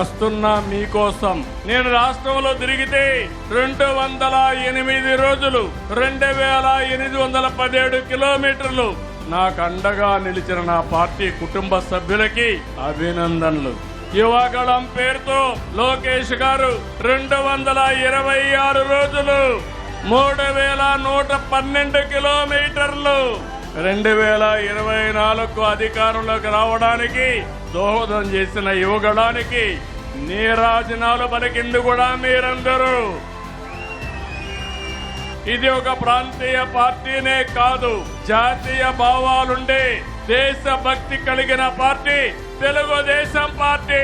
వస్తున్నా మీకోసం. నేను రాష్ట్రంలో తిరిగితే రెండు వందల ఎనిమిది రోజులు రెండు వేల ఎనిమిది వందల పదిహేడు కిలోమీటర్లు. నాకు అండగా నిలిచిన నా పార్టీ కుటుంబ సభ్యులకి అభినందనలు. యువగళం పేరుతో లోకేష్ గారు రెండు వందల ఇరవై ఆరు రోజులు మూడు వేల నూట పన్నెండు కిలోమీటర్లు. రెండు వేల ఇరవై నాలుగు అధికారంలోకి రావడానికి దోహదం చేసిన యువగడానికి నీరాజనాలు పలికింది కూడా మీరందరూ. ఇది ఒక ప్రాంతీయ పార్టీనే కాదు జాతీయ భావాలుండే దేశభక్తి కలిగిన పార్టీ తెలుగుదేశం పార్టీ.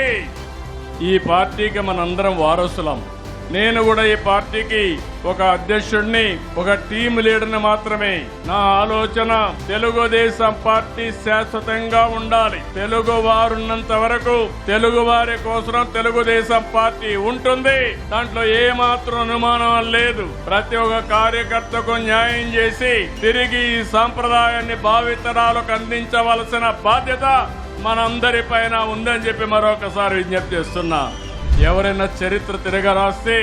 ఈ పార్టీకి మనందరం వారసులం. నేను కూడా ఈ పార్టీకి ఒక అధ్యక్షుడిని ఒక టీం లీడర్ని మాత్రమే. నా ఆలోచన తెలుగుదేశం పార్టీ శాశ్వతంగా ఉండాలి. తెలుగు వారున్నంత వరకు తెలుగు వారి కోసం తెలుగుదేశం పార్టీ ఉంటుంది. దాంట్లో ఏ మాత్రం అనుమానం లేదు. ప్రతి ఒక్క కార్యకర్తకు న్యాయం చేసి తిరిగి ఈ సాంప్రదాయాన్ని భావితరాలకు అందించవలసిన బాధ్యత మనందరి పైన ఉందని చెప్పి మరొకసారి విజ్ఞప్తి చేస్తున్నా. ఎవరైనా చరిత్ర తిరగరాస్తే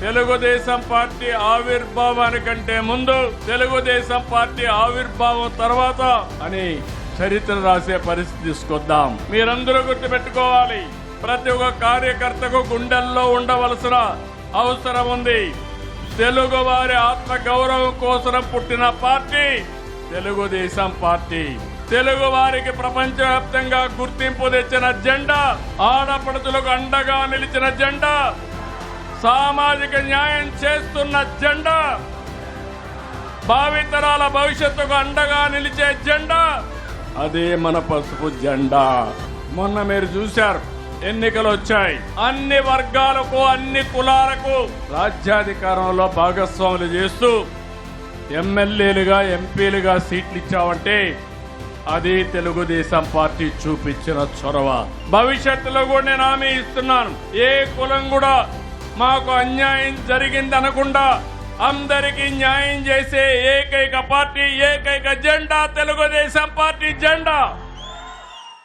తెలుగుదేశం పార్టీ ఆవిర్భావానికంటే ముందు తెలుగుదేశం పార్టీ ఆవిర్భావం తర్వాత అని చరిత్ర రాసే పరిస్థితి తీసుకొద్దాం. మీరందరూ గుర్తుపెట్టుకోవాలి. ప్రతి ఒక్క కార్యకర్తకు గుండెల్లో ఉండవలసిన అవసరం ఉంది. తెలుగు వారి ఆత్మ గౌరవం కోసం పుట్టిన పార్టీ తెలుగుదేశం పార్టీ. తెలుగు వారికి ప్రపంచవ్యాప్తంగా గుర్తింపు తెచ్చిన జెండా ఆడపడుతులకు అండగా నిలిచిన జెండా సామాజిక న్యాయం చేస్తున్న జెండా భావితరాల భవిష్యత్తుకు అండగా నిలిచే జెండా. అదే మన పసుపు జెండా. మొన్న మీరు చూశారు ఎన్నికలు వచ్చాయి. అన్ని వర్గాలకు అన్ని కులాలకు రాజ్యాధికారంలో భాగస్వాములు చేస్తూ ఎమ్మెల్యేలుగా ఎంపీలుగా సీట్లు ఇచ్చావంటే అది తెలుగుదేశం పార్టీ చూపించిన చొరవ. భవిష్యత్తులో కూడా నేను హామీ ఇస్తున్నాను. ఏ కులం కూడా మాకు అన్యాయం జరిగింది అనకుండా అందరికీ న్యాయం చేసే ఏకైక పార్టీ ఏకైక జెండా తెలుగుదేశం పార్టీ జెండా.